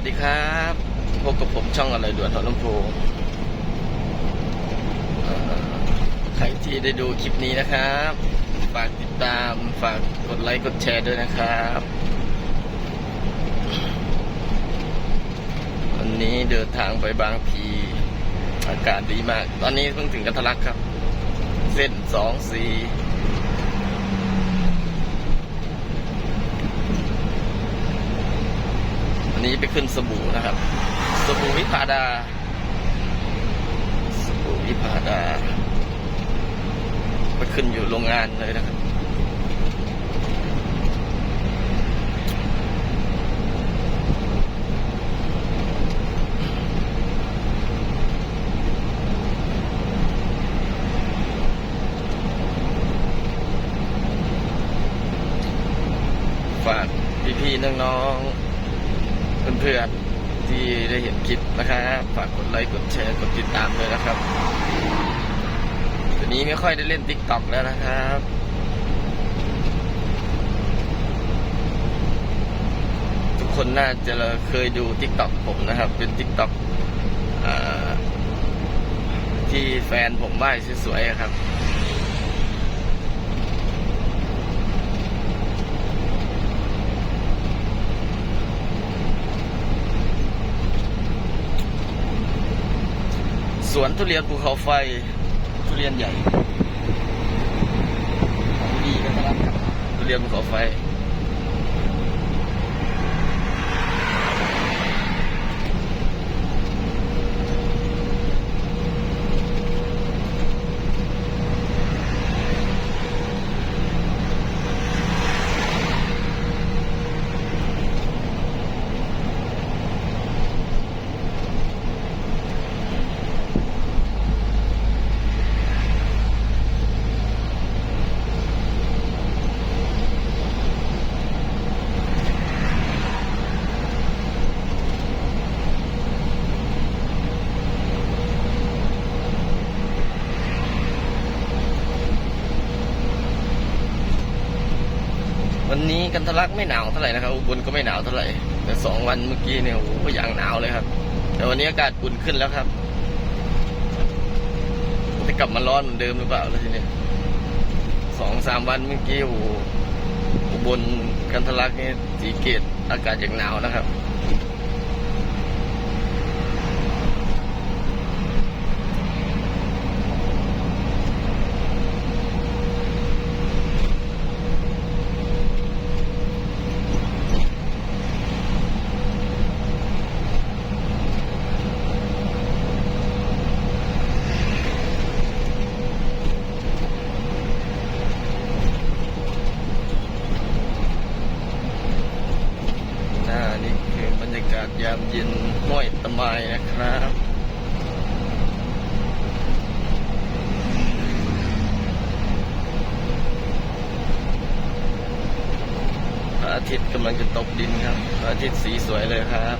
วัสดีครับพบกับผมช่องอะไรด่วนหัวลำโพงใครที่ได้ดูคลิปนี้นะครับ ฝากติดตามฝากกดไลค์กดแชร์ด้วยนะครับ วันนี้เดินทางไปบางพีอากาศดีมาก ตอนนี้เพิ่งถึงกันทลักครับ เส้นสองสี่ อันนี้ไปขึ้นสบู่นะครับ สบู่วิพาดา สบู่วิพาดา ไปขึ้นอยู่โรงงานเลยนะครับฝากพี่ๆน้องๆ เพื่อนๆที่ได้เห็นคลิปนะครับฝากกดไลค์กดแชร์กดติดตามเลยนะครับทีนี้ไม่ค่อยได้เล่นติ๊กต็อกแล้วนะครับทุกคนน่าจะเคยดูติ๊กต็อกผมนะครับ เป็นติ๊กต็อกที่แฟนผมไหว้สวยๆครับ สวนทุเรียนภูเขาไฟ ทุเรียนใหญ่ดีกันนะครับทุเรียนภูเขาไฟ วันนี้กันทะลักไม่หนาวเท่าไหร่นะครับอุบลก็ไม่หนาวเท่าไหร่แต่สองวันเมื่อกี้เนี่ยโอ้โหอย่างหนาวเลยครับ แต่วันนี้อากาศอุ่นขึ้นแล้วครับจะกลับมาร้อนเหมือนเดิมหรือเปล่าแล้วทีนี้สองสามวันเมื่อกี้โอ้โหอุบลกันทะลักนี่สีเกตอากาศอย่างหนาวนะครับ อ่านี่คือบรรยากา ศยามเย็นห้วยตะไมนะครับพระอาทิตย์กำลังจะตกดินครับพระอาทิตย์สีสวยเลยครับ